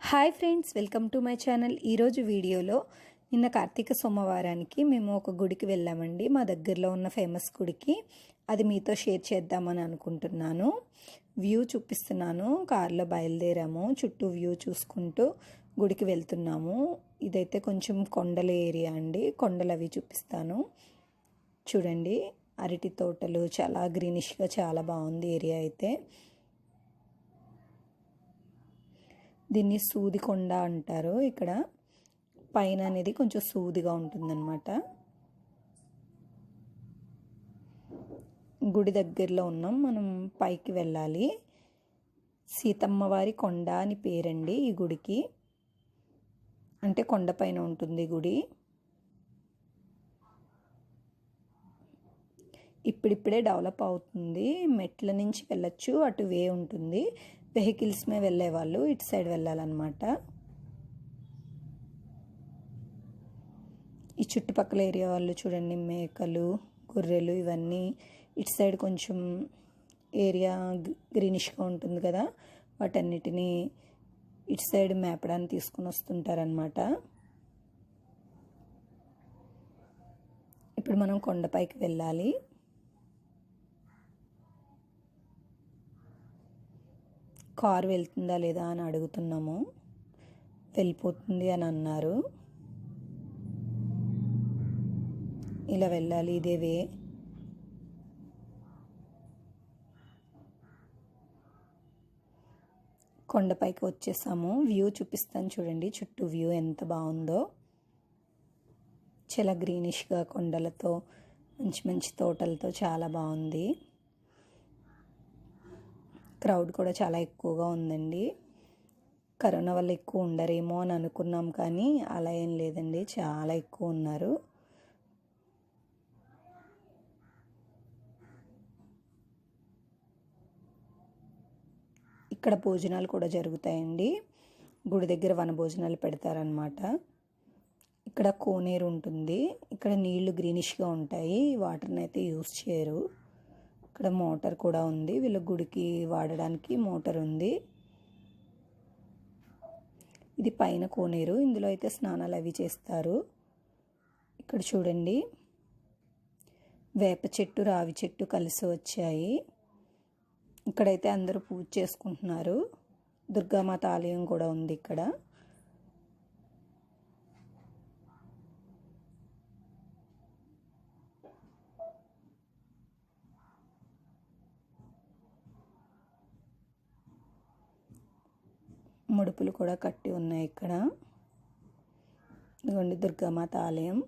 Hi friends welcome to my channel. ఈరోజు వీడియోలో నిన్న కార్తీక సోమవారానికి మేము ఒక గుడికి వెళ్ళామండి. మా దగ్గరలో ఉన్న ఫేమస్ గుడికి. అది మీతో షేర్ చేద్దామని అనుకుంటున్నాను. వ్యూ చూపిస్తున్నాను. కారులో బయలుదేరాము. చుట్టూ వ్యూ చూసుకుంటూ గుడికి వెళ్తున్నాము. ఇదైతే కొంచెం కొండల ఏరియా అండి. కొండలు అవి చూపిస్తాను. చూడండి అరటి తోటలు చాలా గ్రీనిష్గా చాలా బాగుంది ఏరియా అయితే. దీన్ని సూది కొండ అంటారు. ఇక్కడ పైన అనేది కొంచెం సూదిగా ఉంటుందన్నమాట. గుడి దగ్గరలో ఉన్నాం. మనం పైకి వెళ్ళాలి. సీతమ్మవారి కొండ అని పేరండి ఈ గుడికి. అంటే కొండపైన ఉంటుంది గుడి. ఇప్పుడిప్పుడే డెవలప్ అవుతుంది. మెట్ల నుంచి వెళ్ళొచ్చు అటు వే ఉంటుంది. వెహికల్స్ వెళ్ళేవాళ్ళు ఇటు సైడ్ వెళ్ళాలన్నమాట. ఈ చుట్టుపక్కల ఏరియా వాళ్ళు చూడండి మేకలు గొర్రెలు ఇవన్నీ ఇటు సైడ్ కొంచెం ఏరియా గ్రీనిష్గా ఉంటుంది కదా వాటన్నిటిని ఇటు సైడ్ మేపడానికి తీసుకుని వస్తుంటారనమాట ఇప్పుడు మనం కొండపైకి వెళ్ళాలి. కారు వెళ్తుందా లేదా అని అడుగుతున్నాము. వెళ్ళిపోతుంది అని అన్నారు. ఇలా వెళ్ళాలి ఇదే వే. కొండపైకి వచ్చేసాము. వ్యూ చూపిస్తాను చూడండి. చుట్టూ వ్యూ ఎంత బాగుందో. చాలా గ్రీనిష్గా కొండలతో మంచి మంచి తోటలతో చాలా బాగుంది. క్రౌడ్ కూడా చాలా ఎక్కువగా ఉందండి. కరోనా వల్ల ఎక్కువ ఉండరేమో అని అనుకున్నాం కానీ అలా ఏం లేదండి. చాలా ఎక్కువ ఉన్నారు. ఇక్కడ భోజనాలు కూడా జరుగుతాయండి. గుడి దగ్గర వన భోజనాలు పెడతారనమాట ఇక్కడ కోనేరు ఉంటుంది. ఇక్కడ నీళ్ళు గ్రీనిష్గా ఉంటాయి. వాటర్ని అయితే యూస్ చేయరు. ఇక్కడ మోటార్ కూడా ఉంది. వీళ్ళ గుడికి వాడడానికి మోటార్ ఉంది. ఇది పైన కోనేరు. ఇందులో అయితే స్నానాలు అవి చేస్తారు. ఇక్కడ చూడండి. వేప చెట్టు రావి చెట్టు కలిసి వచ్చాయి. ఇక్కడైతే అందరూ పూజ చేసుకుంటున్నారు. దుర్గామాత ఆలయం కూడా ఉంది ఇక్కడ. ముడుపులు కూడా కట్టి ఉన్నాయి ఇక్కడ. ఇదిగోండి దుర్గామాత ఆలయం.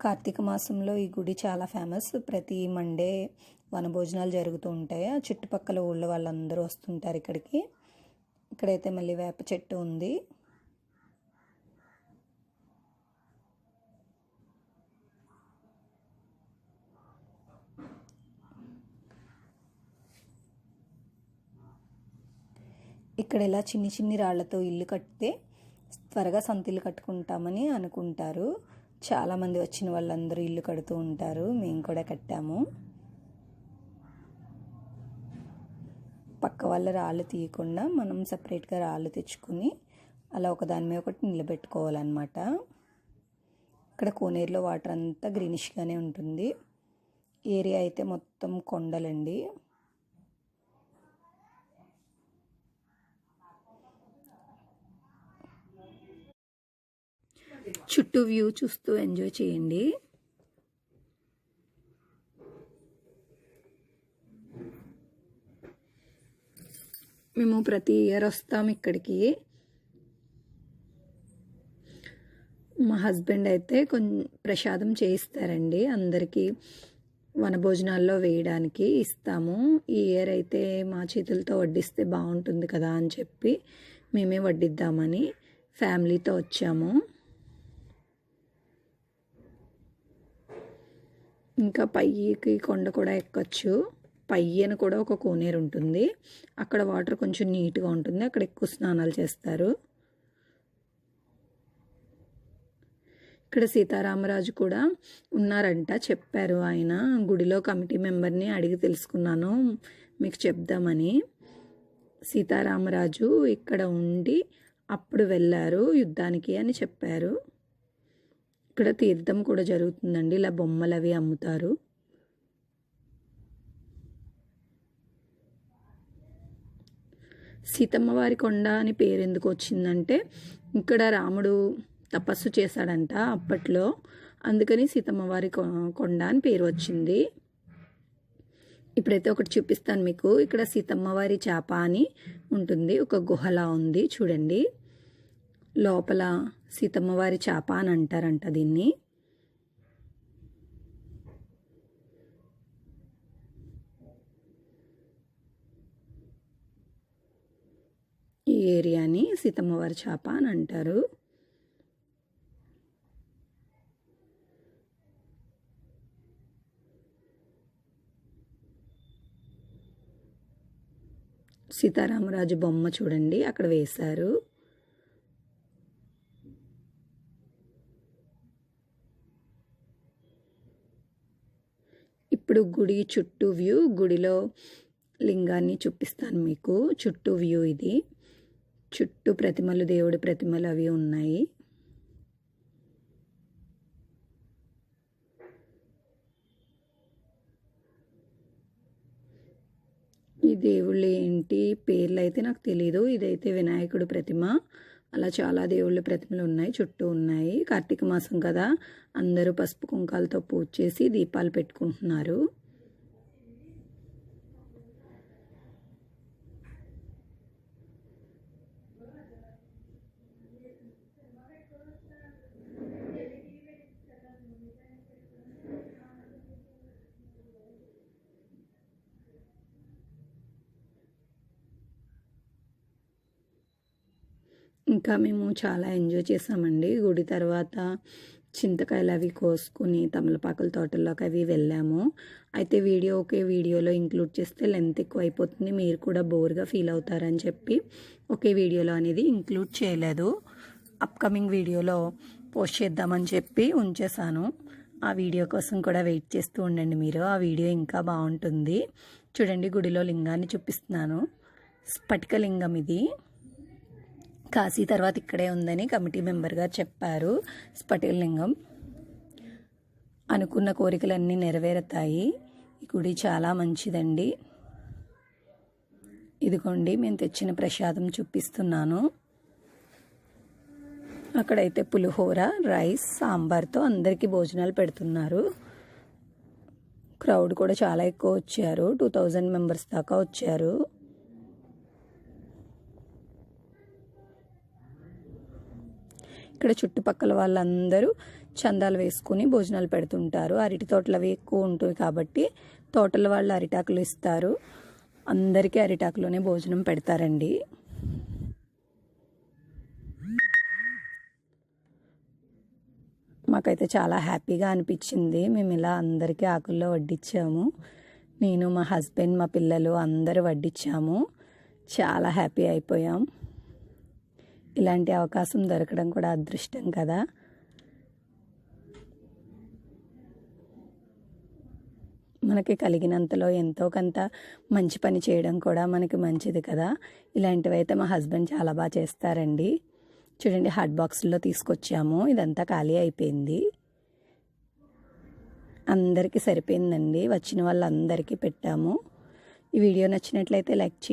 కార్తీక మాసంలో ఈ గుడి చాలా ఫేమస్. ప్రతి మండే వనభోజనాలు జరుగుతూ ఉంటాయి. ఆ చుట్టుపక్కల ఊళ్ళో వాళ్ళందరూ వస్తుంటారు ఇక్కడికి. ఇక్కడైతే మళ్ళీ వేప చెట్టు ఉంది. ఇక్కడ ఇలా చిన్ని చిన్ని రాళ్ళతో ఇల్లు కడితే త్వరగా సంతిల్లు కట్టుకుంటామని అనుకుంటారు. చాలామంది వచ్చిన వాళ్ళందరూ ఇల్లు కడుతూ ఉంటారు. మేము కూడా కట్టాము. పక్క వాళ్ళ రాళ్ళు తీయకుండా మనం సపరేట్గా రాళ్ళు తెచ్చుకుని అలా ఒకదాని మీద ఒకటి నిలబెట్టుకోవాలన్నమాట. ఇక్కడ కోనేరులో వాటర్ అంతా గ్రీనిష్గానే ఉంటుంది. ఏరియా అయితే మొత్తం కొండలండి. చుట్టూ వ్యూ చూస్తూ ఎంజాయ్ చేయండి. మేము ప్రతి ఇయర్ వస్తాం ఇక్కడికి. మా హస్బెండ్ అయితే కొంచెం ప్రసాదం చేయిస్తారండి. అందరికీ వనభోజనాల్లో వేయడానికి ఇస్తాము. ఈ ఇయర్ అయితే మా చేతులతో వడ్డిస్తే బాగుంటుంది కదా అని చెప్పి మేమే వడ్డిద్దామని ఫ్యామిలీతో వచ్చాము. ఇంకా పైకి కొండ కూడా ఎక్కొచ్చు. పయ్యన కూడా ఒక కోనేరు ఉంటుంది. అక్కడ వాటర్ కొంచెం నీట్గా ఉంటుంది. అక్కడ ఎక్కువ స్నానాలు చేస్తారు. ఇక్కడ సీతారామరాజు కూడా ఉన్నారంట. చెప్పారు ఆయన. గుడిలో కమిటీ మెంబర్ని అడిగి తెలుసుకున్నాను. మీకు చెప్దామని. సీతారామరాజు ఇక్కడ ఉండి అప్పుడు వెళ్ళారు యుద్ధానికి అని చెప్పారు. ఇక్కడ తీర్థం కూడా జరుగుతుందండి. ఇలా బొమ్మలు అవి అమ్ముతారు. సీతమ్మ వారి కొండ అని పేరు ఎందుకు వచ్చిందంటే ఇక్కడ రాముడు తపస్సు చేశాడంట అప్పట్లో. అందుకని సీతమ్మ వారి కొండ అని పేరు వచ్చింది. ఇప్పుడైతే ఒకటి చూపిస్తాను మీకు. ఇక్కడ సీతమ్మ వారి చేప అని ఉంటుంది. ఒక గుహలా ఉంది. చూడండి. లోపల సీతమ్మవారి చేప అని అంటారంట దీన్ని. ఈ ఏరియాని సీతమ్మవారి చేప అని అంటారు సీతారామరాజు బొమ్మ చూడండి అక్కడ వేశారు. ఇప్పుడు గుడి చుట్టూ వ్యూ గుడిలో లింగాన్ని చూపిస్తాను మీకు. చుట్టూ వ్యూ ఇది. చుట్టూ ప్రతిమలు దేవుడి ప్రతిమలు అవి ఉన్నాయి. ఈ దేవుళ్ళు ఏంటి పేర్లు అయితే నాకు తెలీదు. ఇదైతే వినాయకుడు ప్రతిమ. అలా చాలా దేవుళ్ళ ప్రతిమలు ఉన్నాయి చుట్టూ ఉన్నాయి. కార్తీక మాసం కదా. అందరూ పసుపు కుంకాలతో పూజ చేసి దీపాలు పెట్టుకుంటున్నారు. ఇంకా మేము చాలా ఎంజాయ్ చేసామండి. గుడి తర్వాత చింతకాయలు అవి కోసుకుని తమలపాకుల తోటల్లోకి అవి వెళ్ళాము. అయితే వీడియో ఒకే వీడియోలో ఇంక్లూడ్ చేస్తే లెంత్ ఎక్కువ అయిపోతుంది. మీరు కూడా బోర్గా ఫీల్ అవుతారని చెప్పి ఒకే వీడియోలో అనేది ఇంక్లూడ్ చేయలేదు. అప్కమింగ్ వీడియోలో పోస్ట్ చేద్దామని చెప్పి ఉంచేసాను ఆ వీడియో కోసం కూడా వెయిట్ చేస్తూ ఉండండి మీరు. ఆ వీడియో ఇంకా బాగుంటుంది. చూడండి గుడిలో లింగాన్ని చూపిస్తున్నాను. స్ఫటికలింగం ఇది. కాశీ తర్వాత ఇక్కడే ఉందని కమిటీ మెంబర్గా చెప్పారు. స్ఫటికలింగం అనుకున్న కోరికలన్నీ నెరవేరుతాయి. ఈ గుడి చాలా మంచిదండి. ఇదిగోండి మేము తెచ్చిన ప్రసాదం చూపిస్తున్నాను. అక్కడైతే పులిహోర రైస్ సాంబార్తో అందరికీ భోజనాలు పెడుతున్నారు. క్రౌడ్ కూడా చాలా ఎక్కువ వచ్చారు. టూ థౌజండ్ మెంబర్స్ దాకా వచ్చారు. ఇక్కడ చుట్టుపక్కల వాళ్ళందరూ చందాలు వేసుకుని భోజనాలు పెడుతుంటారు. అరటి తోటలు అవి ఎక్కువ ఉంటాయి కాబట్టి తోటల వాళ్ళు అరిటాకులు ఇస్తారు. అందరికీ అరిటాకులోనే భోజనం పెడతారండి. మాకైతే చాలా హ్యాపీగా అనిపించింది. మేము ఇలా అందరికీ ఆకుల్లో వడ్డించాము నేను మా హస్బెండ్ మా పిల్లలు అందరూ వడ్డించాము చాలా హ్యాపీ అయిపోయాం. ఇలాంటి అవకాశం దొరకడం కూడా అదృష్టం కదా. మనకి కలిగినంతలో ఎంతో కొంత మంచి పని చేయడం కూడా మనకి మంచిది కదా. ఇలాంటివైతే మా హస్బెండ్ చాలా బాగా చేస్తారండి. చూడండి హాట్ బాక్స్లో తీసుకొచ్చాము. ఇదంతా ఖాళీ అయిపోయింది. అందరికీ సరిపోయిందండి. వచ్చిన వాళ్ళందరికీ పెట్టాము. ఈ వీడియో నచ్చినట్లయితే లైక్